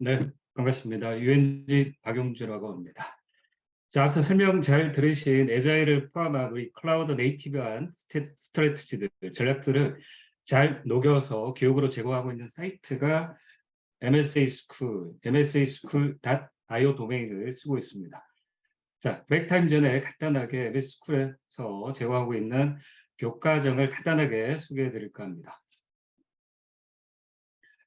네, 반갑습니다. 유엔지 박용주라고 합니다. 자, 앞서 설명 잘 들으신 에자일을 포함한 우리 클라우드 네이티브한 스트래티지들, 전략들을 잘 녹여서 교육으로 제공하고 있는 사이트가 MSA School, msaschool.io 도메인을 쓰고 있습니다. 자, 브레이크 타임 전에 간단하게 MS 스쿨에서 제공하고 있는 교과정을 간단하게 소개해 드릴까 합니다.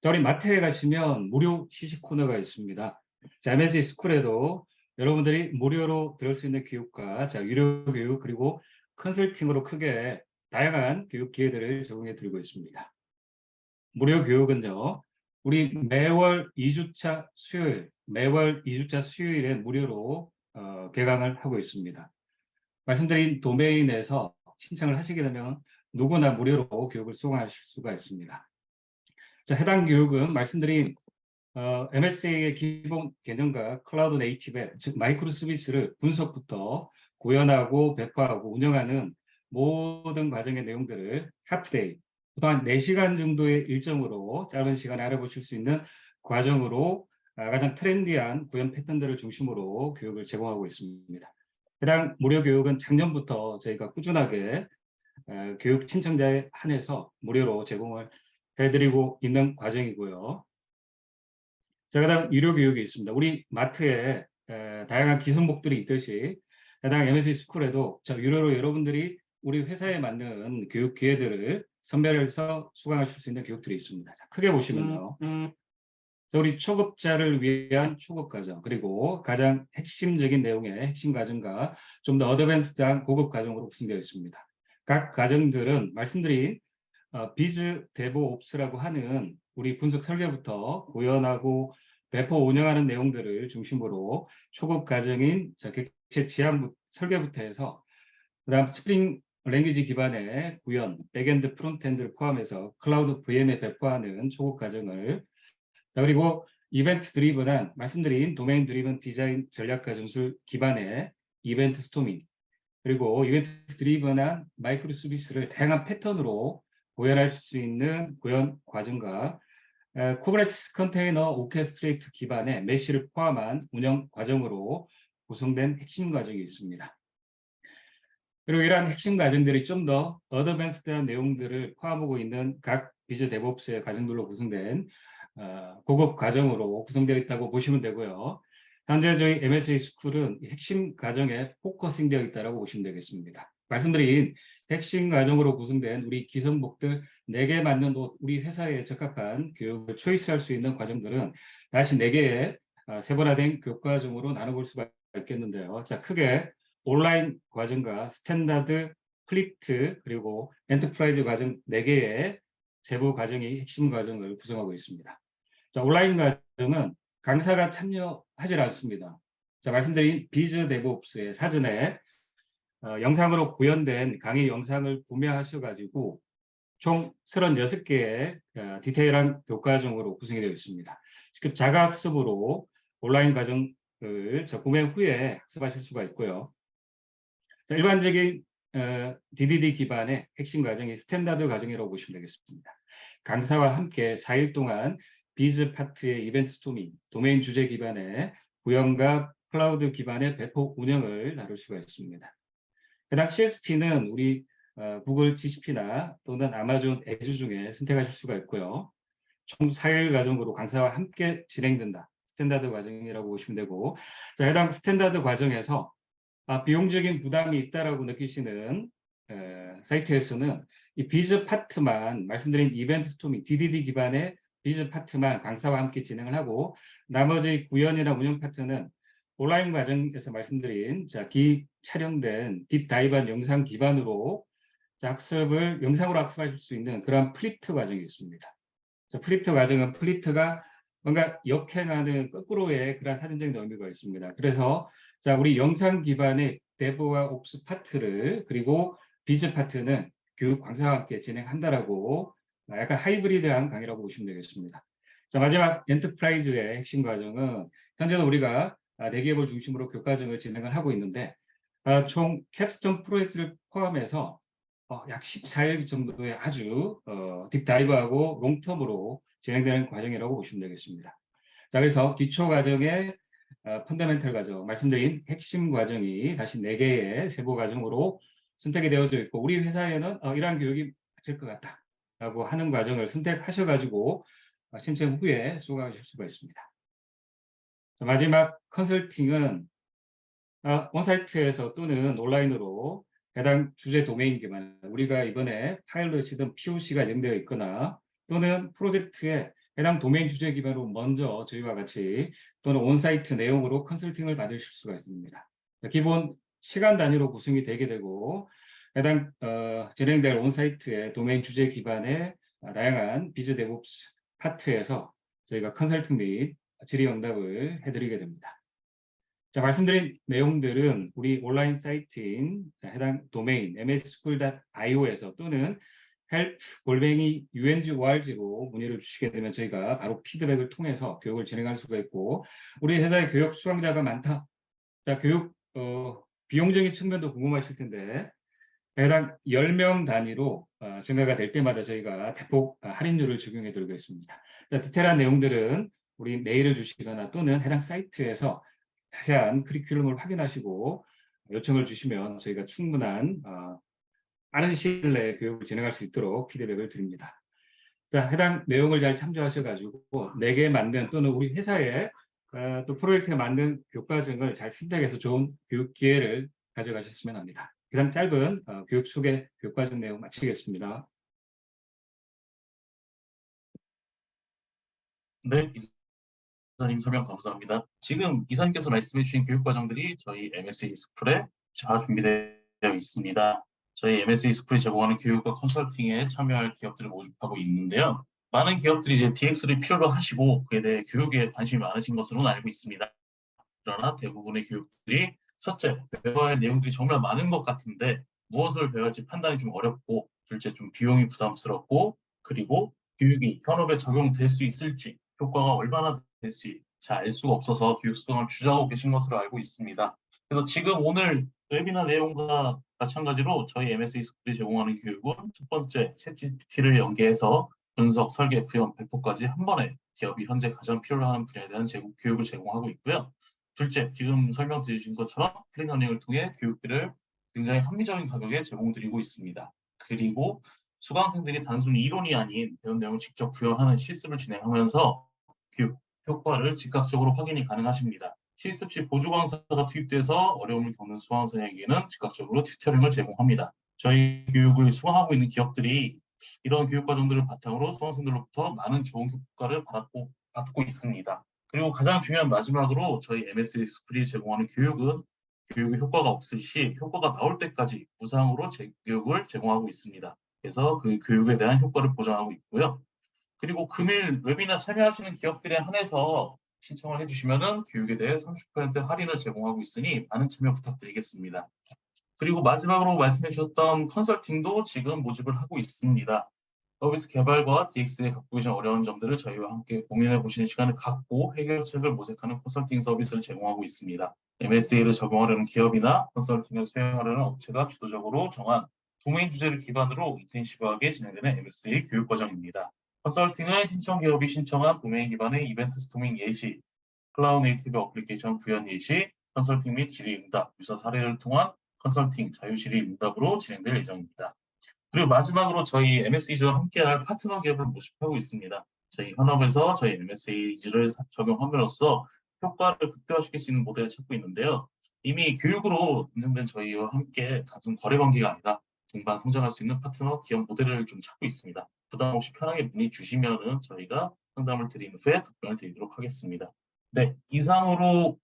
자, 우리 마트에 가시면 무료 시식 코너가 있습니다. 자, MSG 스쿨에도 여러분들이 무료로 들을 수 있는 교육과 자, 유료 교육 그리고 컨설팅으로 크게 다양한 교육 기회들을 제공해 드리고 있습니다. 무료 교육은요. 우리 매월 2주차 수요일, 매월 2주차 수요일에 무료로 어, 개강을 하고 있습니다. 말씀드린 도메인에서 신청을 하시게 되면 누구나 무료로 교육을 수강하실 수가 있습니다. 자, 해당 교육은 말씀드린 어, MSA의 기본 개념과 클라우드 네이티브의 즉 마이크로 서비스를 분석부터 구현하고 배포하고 운영하는 모든 과정의 내용들을 하프데이 또한 4시간 정도의 일정으로 짧은 시간에 알아보실 수 있는 과정으로 아, 가장 트렌디한 구현 패턴들을 중심으로 교육을 제공하고 있습니다. 해당 무료 교육은 작년부터 저희가 꾸준하게 에, 교육 신청자에 한해서 무료로 제공을 해드리고 있는 과정이고요. 자, 그 다음 유료 교육이 있습니다. 우리 마트에 에, 다양한 기성복들이 있듯이 해당 MSC 스쿨에도 저 유료로 여러분들이 우리 회사에 맞는 교육 기회들을 선별해서 수강하실 수 있는 교육들이 있습니다. 자, 크게 보시면요. 자, 우리 초급자를 위한 초급 과정 그리고 가장 핵심적인 내용의 핵심 과정과 좀 더 어드밴스드한 고급 과정으로 구성되어 있습니다. 각 과정들은 말씀드린 어, 비즈 데보 옵스라고 하는 우리 분석 설계부터 구현하고 배포 운영하는 내용들을 중심으로 초급 과정인 자, 객체 지향 설계부터 해서 그다음 스프링 랭귀지 기반의 구현, 백엔드 프론트엔드를 포함해서 클라우드 VM에 배포하는 초급 과정을 자, 그리고 이벤트 드리븐한 말씀드린 도메인 드리븐 디자인 전략과 전술 기반의 이벤트 스토밍 그리고 이벤트 드리븐한 마이크로 서비스를 다양한 패턴으로 구현할 수 있는 구현 과정과 에, 쿠버네티스 컨테이너 오케스트레이트 기반의 메시를 포함한 운영 과정으로 구성된 핵심 과정이 있습니다. 그리고 이러한 핵심 과정들이 좀 더 어드밴스드한 내용들을 포함하고 있는 각 비즈 데브옵스의 과정들로 구성된 어, 고급 과정으로 구성되어 있다고 보시면 되고요. 현재 저희 MSA 스쿨은 이 핵심 과정에 포커싱되어 있다고 보시면 되겠습니다. 말씀드린 핵심 과정으로 구성된 우리 기성복들 4개 맞는 옷, 우리 회사에 적합한 교육을 초이스할 수 있는 과정들은 다시 4개의 어, 세분화된 교육 과정으로 나눠볼 수가 있겠는데요. 자, 크게 온라인 과정과 스탠다드, 플리트, 그리고 엔터프라이즈 과정 4개의 세부 과정이 핵심 과정을 구성하고 있습니다. 자, 온라인 과정은 강사가 참여하지 않습니다. 자, 말씀드린 비즈 데브옵스의 사전에 어, 영상으로 구현된 강의 영상을 구매하셔가지고 총 36개의 어, 디테일한 교과정으로 구성이 되어 있습니다. 직접 자가학습으로 온라인 과정을 저 구매 후에 학습하실 수가 있고요. 자, 일반적인 어, DDD 기반의 핵심 과정이 스탠다드 과정이라고 보시면 되겠습니다. 강사와 함께 4일 동안 비즈 파트의 이벤트 스토밍, 도메인 주제 기반의 구현과 클라우드 기반의 배포 운영을 다룰 수가 있습니다. 해당 CSP는 우리 어, 구글 GCP나 또는 아마존 애주 중에 선택하실 수가 있고요. 총 4일 과정으로 강사와 함께 진행된다. 스탠다드 과정이라고 보시면 되고 자, 해당 스탠다드 과정에서 아, 비용적인 부담이 있다라고 느끼시는 에, 사이트에서는 이 비즈 파트만 말씀드린 이벤트 스토밍 DDD 기반의 비즈 파트만 강사와 함께 진행을 하고 나머지 구현이나 운영 파트는 온라인 과정에서 말씀드린 자, 기 촬영된 딥다이브한 영상 기반으로 자, 학습을 영상으로 학습하실 수 있는 그런 플리트 과정이 있습니다. 자, 플리트 과정은 플리트가 뭔가 역행하는 거꾸로의 그런 사전적인 의미가 있습니다. 그래서 자, 우리 영상 기반의 데브와 옵스 파트를 그리고 비즈 파트는 교육 강사와 함께 진행한다라고 약간 하이브리드한 강의라고 보시면 되겠습니다. 자, 마지막 엔터프라이즈의 핵심 과정은 현재도 우리가 아, 네 개월 중심으로 교과정을 진행을 하고 있는데 아, 총 캡스톤 프로젝트를 포함해서 어, 약 14일 정도의 아주 어, 딥다이브하고 롱텀으로 진행되는 과정이라고 보시면 되겠습니다. 자, 그래서 기초 과정의 어, 펀더멘털 과정, 말씀드린 핵심 과정이 다시 네 개의 세부 과정으로 선택이 되어져 있고 우리 회사에는 어, 이러한 교육이 맞을 것 같다라고 하는 과정을 선택하셔가지고 어, 신청 후에 수강하실 수가 있습니다. 자, 마지막 컨설팅은 어, 온사이트에서 또는 온라인으로 해당 주제 도메인 기반 우리가 이번에 파일럿이든 POC가 예정되어 있거나 또는 프로젝트에 해당 도메인 주제 기반으로 먼저 저희와 같이 또는 온사이트 내용으로 컨설팅을 받으실 수가 있습니다. 기본 시간 단위로 구성이 되게 되고 해당 어, 진행될 온사이트의 도메인 주제 기반의 다양한 비즈 데브옵스 파트에서 저희가 컨설팅 및 질의응답을 해드리게 됩니다. 자, 말씀드린 내용들은 우리 온라인 사이트인 해당 도메인 msschool.io에서 또는 help 골뱅이 UNG-ORG로 문의를 주시게 되면 저희가 바로 피드백을 통해서 교육을 진행할 수가 있고 우리 회사의 교육 수강자가 많다. 자, 교육 어, 비용적인 측면도 궁금하실 텐데 해당 10명 단위로 어, 증가가 될 때마다 저희가 대폭 어, 할인율을 적용해 드리고 있습니다. 자, 디테일한 내용들은 우리 메일을 주시거나 또는 해당 사이트에서 자세한 커리큘럼을 확인하시고 요청을 주시면 저희가 충분한 어, 빠른 시일 내에 교육을 진행할 수 있도록 피드백을 드립니다. 자, 해당 내용을 잘 참조하셔가지고 내게 맞는 또는 우리 회사에 어, 또 프로젝트에 맞는 교과정을 잘 선택해서 좋은 교육 기회를 가져가셨으면 합니다. 이상 짧은 어, 교육 소개 교과정 내용 마치겠습니다. 네, 이사님 설명 감사합니다. 지금 이사님께서 말씀해 주신 교육 과정들이 저희 MSA 스쿨에 잘 준비되어 있습니다. 저희 MSA 스쿨이 제공하는 교육과 컨설팅에 참여할 기업들을 모집하고 있는데요. 많은 기업들이 이제 DX를 필요로 하시고 그에 대해 교육에 관심이 많으신 것으로는 알고 있습니다. 그러나 대부분의 교육들이 첫째, 배워야 할 내용들이 정말 많은 것 같은데 무엇을 배울지 판단이 좀 어렵고 둘째, 좀 비용이 부담스럽고 그리고 교육이 현업에 적용될 수 있을지 효과가 얼마나 될지 잘 알 수가 없어서 교육 수강을 주저하고 계신 것으로 알고 있습니다. 그래서 지금 오늘 웨비나 내용과 마찬가지로 저희 MSA 스쿨이 제공하는 교육은 첫 번째 챗GPT를 연계해서 분석, 설계, 구현, 배포까지 한 번에 기업이 현재 가장 필요로 하는 분야에 대한 제공, 교육을 제공하고 있고요. 둘째, 지금 설명드리신 것처럼 플랜러닝을 통해 교육들을 굉장히 합리적인 가격에 제공드리고 있습니다. 그리고 수강생들이 단순 이론이 아닌 배운 내용을 직접 구현하는 실습을 진행하면서 교육 효과를 즉각적으로 확인이 가능하십니다. 실습 시 보조 강사가 투입돼서 어려움을 겪는 수강생에게는 즉각적으로 튜터링을 제공합니다. 저희 교육을 수강하고 있는 기업들이 이런 교육 과정들을 바탕으로 수강생들로부터 많은 좋은 효과를 받고, 받고 있습니다. 그리고 가장 중요한 마지막으로 저희 MSA 스쿨이 제공하는 교육은 교육의 효과가 없을 시 효과가 나올 때까지 무상으로 제, 교육을 제공하고 있습니다. 그래서 그 교육에 대한 효과를 보장하고 있고요. 그리고 금일 웹이나 참여하시는 기업들에 한해서 신청을 해주시면 교육에 대해 30% 할인을 제공하고 있으니 많은 참여 부탁드리겠습니다. 그리고 마지막으로 말씀해 주셨던 컨설팅도 지금 모집을 하고 있습니다. 서비스 개발과 DX에 갖고 계신 어려운 점들을 저희와 함께 고민해 보시는 시간을 갖고 해결책을 모색하는 컨설팅 서비스를 제공하고 있습니다. MSA를 적용하려는 기업이나 컨설팅을 수행하려는 업체가 주도적으로 정한 도메인 주제를 기반으로 인텐시브하게 진행되는 MSA 교육 과정입니다. 컨설팅은 신청 기업이 신청한 도메인 기반의 이벤트 스토밍 예시, 클라우드 네이티브 어플리케이션 구현 예시, 컨설팅 및 질의 응답, 유사 사례를 통한 컨설팅 자유 질의 응답으로 진행될 예정입니다. 그리고 마지막으로 저희 MSA와 함께할 파트너 기업을 모집하고 있습니다. 저희 현업에서 저희 MSA를 적용함으로써 효과를 극대화시킬 수 있는 모델을 찾고 있는데요. 이미 교육으로 인정된 저희와 함께 단순 거래 관계가 아니라 동반 성장할 수 있는 파트너 기업 모델을 좀 찾고 있습니다. 부담 없이 편하게 문의 주시면은 저희가 상담을 드린 후에 답변을 드리도록 하겠습니다. 네, 이상으로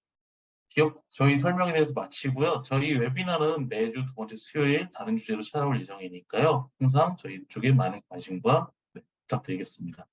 기업 저희 설명에 대해서 마치고요. 저희 웨비나는 매주 두 번째 수요일 다른 주제로 찾아올 예정이니까요. 항상 저희 쪽에 많은 관심과 네, 부탁드리겠습니다.